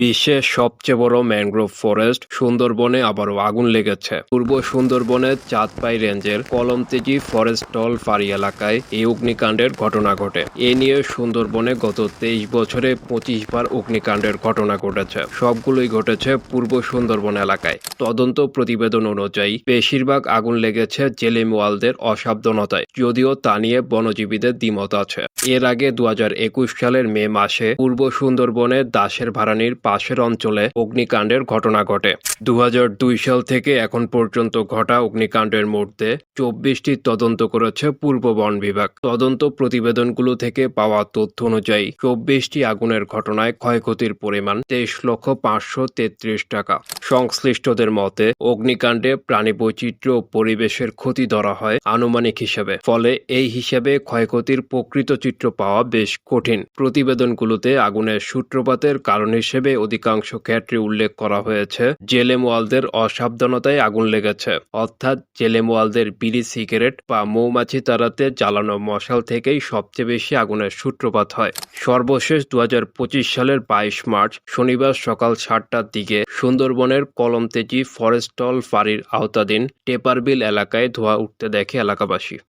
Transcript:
বিশ্বের সবচেয়ে বড় ম্যানগ্রোভ ফরেস্ট সুন্দরবনে আবারও আগুন লেগেছে। পূর্ব সুন্দরবনের চাঁদপাই রেঞ্জের কলমতেজি ফরেস্ট টল ফাঁড়ি এলাকায় এই অগ্নিকাণ্ডের ঘটনা ঘটে। এ নিয়ে সুন্দরবনে গত তেইশ বছরে পঁচিশ বার অগ্নিকাণ্ডের ঘটনা ঘটেছে। সবগুলোই ঘটেছে পূর্ব সুন্দরবন এলাকায়। তদন্ত প্রতিবেদন অনুযায়ী, বেশিরভাগ আগুন লেগেছে জেলেমওয়ালদের অসাবধানতায়, যদিও তা নিয়ে বনজীবীদের দ্বিমত আছে। এর আগে দু হাজার একুশ সালের মে মাসে পূর্ব সুন্দরবনে দাসের ভাড়ানির পাশের অঞ্চলে অগ্নিকাণ্ডের ঘটনা ঘটে। দু হাজার দুই সাল থেকে এখন পর্যন্ত ঘটা অগ্নিকাণ্ডের মধ্যে চব্বিশটি তদন্ত করেছে পূর্ব বন বিভাগ। তদন্ত প্রতিবেদনগুলো থেকে পাওয়া তথ্য অনুযায়ী চব্বিশটি আগুনের ঘটনায় ক্ষয়ক্ষতির পরিমাণ তেইশ লক্ষ পাঁচশো তেত্রিশ টাকা। সংশ্লিষ্টদের মতে, অগ্নিকাণ্ডে প্রাণী বৈচিত্র্য পরিবেশের ক্ষতি ধরা হয় আনুমানিক হিসেবে। ফলে এই হিসেবে ক্ষয়ক্ষতির প্রকৃত চিত্র পাওয়া বেশ কঠিন। প্রতিবেদনগুলোতে আগুনের সূত্রপাতের কারণ হিসেবে অধিকাংশ ক্ষেত্রে উল্লেখ করা হয়েছে জেলেমওয়ালদের অসাবধানতায় আগুন লেগেছে। অর্থাৎ জেলেমওয়ালদের বিড়ি, সিগারেট বা মৌমাছি তারাতে জ্বালানো মশাল থেকেই সবচেয়ে বেশি আগুনের সূত্রপাত হয়। সর্বশেষ দু হাজার পঁচিশ সালের বাইশ মার্চ, শনিবার সকাল সাতটার দিকে সুন্দরবনের কলমতেজি ফরেস্টল ফাঁড়ির আওতাধীন টেপারবিল এলাকায় ধোঁয়া উঠতে দেখে এলাকাবাসী।